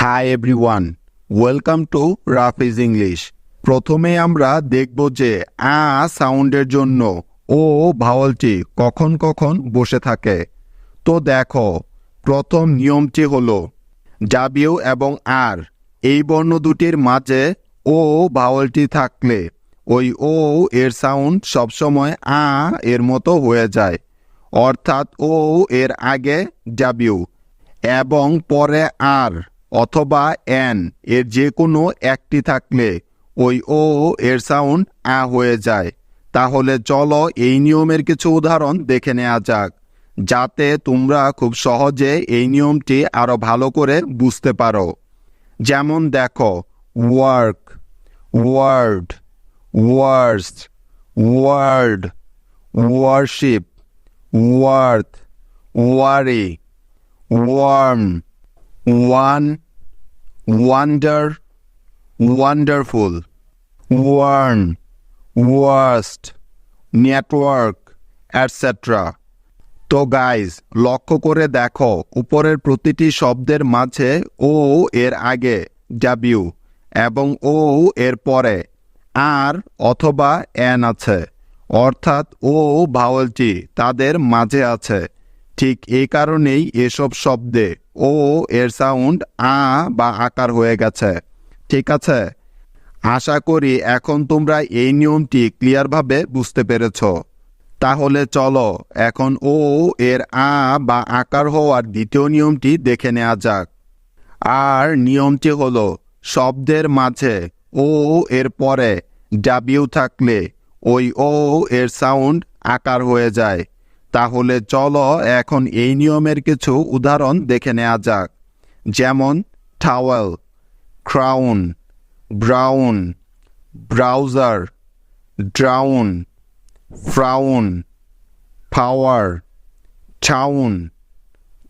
Hi everyone welcome to Rafiz English প্রথমে আমরা দেখব যে আ সাউন্ডের জন্য ও ভাওয়ালটি কখন কখন বসে থাকে। তো দেখো, প্রথম নিয়মটি হল ডাবিউ এবং আর। এই বর্ণ দুটির মাঝে ও ভাওয়ালটি থাকলে ওই ও এর সাউন্ড সবসময় আ এর মতো হয়ে যায়। অর্থাৎ ও এর আগে ডাবিউ এবং পরে আর। অথবা এন এর যে কোনো একটি থাকলে ওই ও এর সাউন্ড আ হয়ে যায়। তাহলে চলো এই নিয়মের কিছু উদাহরণ দেখে নেওয়া যাক যাতে তোমরা খুব সহজে এই নিয়মটি আরও ভালো করে বুঝতে পারো। যেমন দেখো work word worse word worship worth worry warm one, wonder, wonderful, warn, worst, network, etc. তো গাইজ লক্ষ্য করে দেখো উপরের প্রতিটি শব্দের মাঝে ও এর আগে ডাবিউ এবং ও এর পরে আর অথবা এন আছে অর্থাৎ ও ভাওয়েলটি তাদের মাঝে আছে ঠিক এই কারণেই এসব শব্দে ও এর সাউন্ড আ বা আকার হয়ে গেছে। ঠিক আছে? আশা করি এখন তোমরা এই নিয়মটি ক্লিয়ারভাবে বুঝতে পেরেছ। তাহলে চলো এখন ও এর আ বা আকার হওয়ার দ্বিতীয় নিয়মটি দেখে নেওয়া যাক। আর নিয়মটি হলো, শব্দের মাঝে ও এর পরে ডাবিউ থাকলে ওই ও এর সাউন্ড আকার হয়ে যায়। তাহলে চলো এখন এই নিয়মের কিছু উদাহরণ দেখে নেওয়া যাক। যেমন towel crown brown browser drown frown power town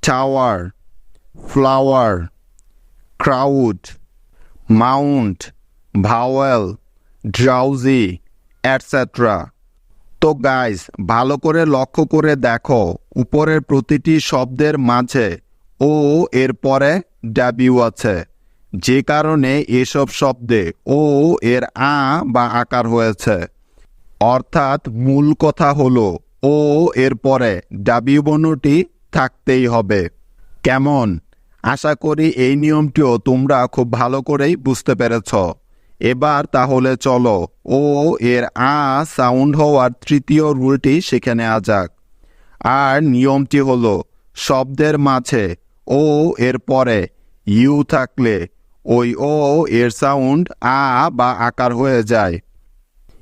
tower flower crowd mount vowel drowsy etcetera তো গাইস ভালো করে লক্ষ্য করে দেখো, উপরের প্রতিটি শব্দের মাঝে ও এর পরে ডাবিউ আছে। যে কারণে এসব শব্দে ও এর আ বা আকার হয়েছে। অর্থাৎ মূল কথা হলো ও এর পরে ডাবিউ বর্ণটি থাকতেই হবে। কেমন? আশা করি এই নিয়মটিও তোমরা খুব ভালো করেই বুঝতে পেরেছ। এবার তাহলে চলো। ও, এর আ সাউন্ড হওয়ার তৃতীয় রুলটি শিখে নেওয়া যাক। আর নিয়মটি হলো, শব্দের মাঝে ও এর পরে, ইউ থাকলে ওই ও এর সাউন্ড আ বা আকার হয়ে যায়।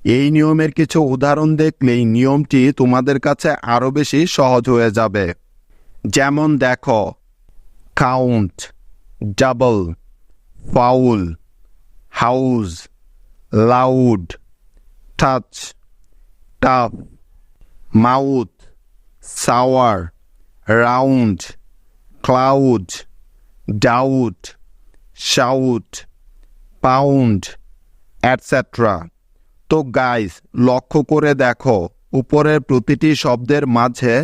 এই নিয়মের কিছু উদাহরণ দেখলেই নিয়মটি তোমাদের কাছে আরও বেশি সহজ হয়ে যাবে। যেমন দেখো, count, double, foul house loud touch tough mouth sour round cloud doubt shout pound etcetera তো গাইস লক্ষ্য করে দেখো, উপরের প্রতিটি শব্দের মাঝে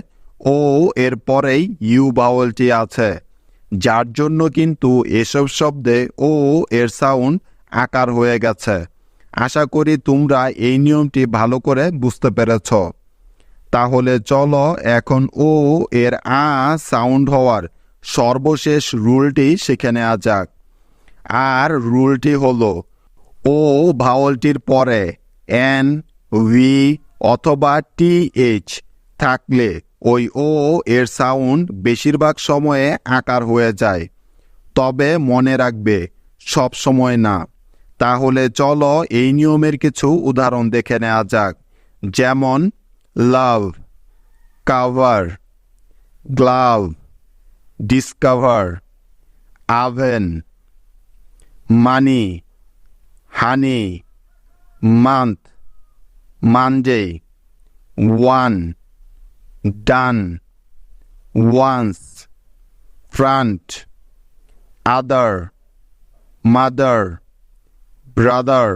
ও এর পরেই ইউ বাউলটি আছে। যার জন্য কিন্তু এসব শব্দে ও এর সাউন্ড আকার হয়ে গেছে। আশা করি তোমরা এই নিয়মটি ভালো করে বুঝতে পেরেছ। তাহলে চলো এখন ও এর আ সাউন্ড হওয়ার সর্বশেষ রুলটি শিখে নেওয়া যাক। আর রুলটি হলো, ও ভাওয়ালটির পরে এন, ভি অথবা টি, এইচ থাকলে ওই ও এর সাউন্ড বেশিরভাগ সময়ে আকার হয়ে যায়। তবে মনে রাখবে, সব সময় না। তাহলে চলো এই নিয়মের কিছু উদাহরণ দেখে নেওয়া যাক। যেমন love cover glove discover oven money honey month Monday one done once front other mother brother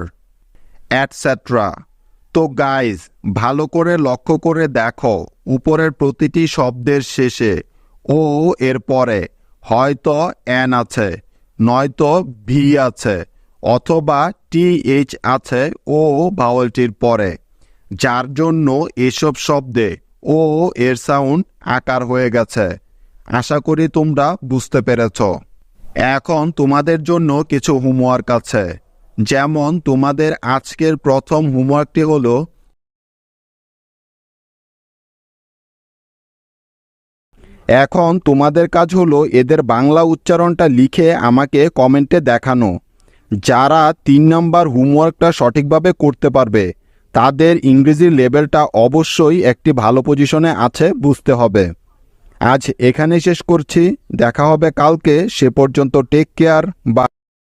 etcetera তো গাইজ ভালো করে লক্ষ্য করে দেখো, উপরের প্রতিটি শব্দের শেষে ও এর পরে, হয়তো অ্যান আছে, নয়তো ভি আছে, অথবা টি এইচ আছে ও ভাওয়ালটির পরে, যার জন্য এসব শব্দে ও এর সাউন্ড আকার হয়ে গেছে। আশা করি তোমরা বুঝতে পেরেছ। এখন তোমাদের জন্য কিছু হোমওয়ার্ক আছে। যেমন তোমাদের আজকের প্রথম হোমওয়ার্কটি হলো এখন তোমাদের কাজ হলো এদের বাংলা উচ্চারণটা লিখে আমাকে কমেন্টে দেখানো। যারা তিন নম্বর হোমওয়ার্কটা সঠিকভাবে করতে পারবে, তাদের ইংরেজির লেভেলটা অবশ্যই একটি ভালো পজিশনে আছে, বুঝতে হবে। আজ এখানে শেষ করছি, দেখা হবে কালকে, সে পর্যন্ত টেক কেয়ার বা